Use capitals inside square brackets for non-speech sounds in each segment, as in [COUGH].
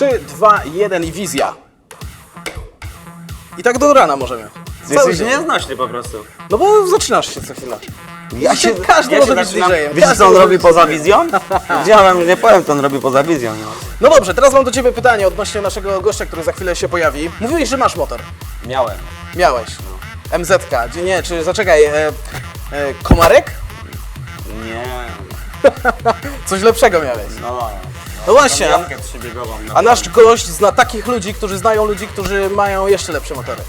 3, 2, 1 i wizja. I tak do rana możemy. Cały Jesteś dzień. nieznośny po prostu. No bo zaczynasz się co chwilę. Ja się, każdy ja może się być zaczynam- DJ-em. Wiesz Każdy co on może robi być poza DJ-em. wizją? [LAUGHS] Widziałem, nie powiem co on robi poza wizją. No. No dobrze, teraz mam do Ciebie pytanie odnośnie naszego gościa, który za chwilę się pojawi. Mówiłeś, że masz motor. Miałem. Miałeś. MZK, gdzie nie, czy zaczekaj, e, e, Komarek? Nie. [LAUGHS] Coś lepszego miałeś. No. No właśnie, a, Jawkę trzybiegową. No. a nasz gość zna takich ludzi, którzy znają ludzi, którzy mają jeszcze lepsze motory.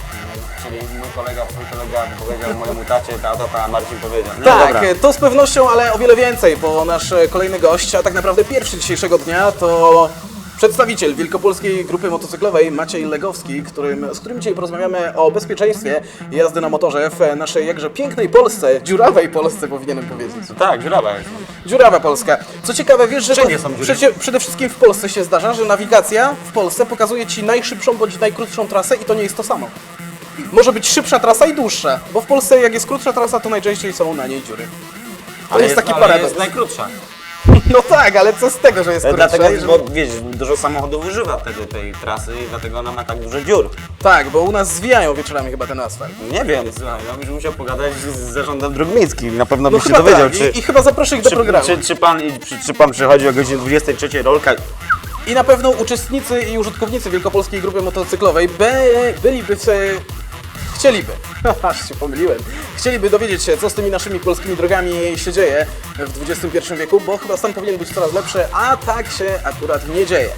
Czyli mój kolega, twój kolega powiedział mojemu tacie, ta tata Marcin powiedział. No tak, dobra. to z pewnością, ale o wiele więcej, bo nasz kolejny gość, a tak naprawdę pierwszy dzisiejszego dnia to przedstawiciel wielkopolskiej grupy motocyklowej Maciej Legowski, którym, z którym dzisiaj porozmawiamy o bezpieczeństwie jazdy na motorze w naszej jakże pięknej Polsce, dziurawej Polsce powinienem powiedzieć. Tak, jest. Dziurawa Polska. Co ciekawe, wiesz, że Wszędzie są dziury. przecie, przede wszystkim w Polsce się zdarza, że nawigacja w Polsce pokazuje Ci najszybszą bądź najkrótszą trasę i to nie jest to samo. Może być szybsza trasa i dłuższa, bo w Polsce jak jest krótsza trasa, to najczęściej są na niej dziury. To jest taki ale paradoks. jest najkrótsza. No tak, ale co z tego, że jest krótsza? Dlatego, bo wiesz, dużo samochodów używa wtedy tej trasy i dlatego ona ma tak dużo dziur. Tak, bo u nas zwijają wieczorami chyba ten asfalt. Nie wiem, słuchaj, ja bym musiał pogadać z zarządem dróg miejskich. Na pewno No byś się dowiedział, tak. czy, I, I chyba zaproszę ich do czy, programu. czy, czy, pan, czy, czy pan przychodzi o godzinie 23 rolka. I na pewno uczestnicy i użytkownicy Wielkopolskiej Grupy Motocyklowej by, byliby w, chcieliby, [LAUGHS] aż się pomyliłem, chcieliby dowiedzieć się, co z tymi naszymi polskimi drogami się dzieje w XXI wieku, bo chyba stan powinien być coraz lepszy, a tak się akurat nie dzieje.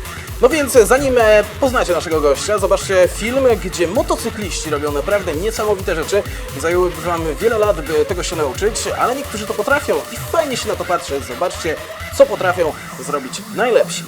No więc zanim e, poznacie naszego gościa, zobaczcie film, gdzie motocykliści robią naprawdę niesamowite rzeczy. Zajęłyby Wam wiele lat, by tego się nauczyć, ale niektórzy to potrafią i fajnie się na to patrzy. Zobaczcie, co potrafią zrobić najlepsi.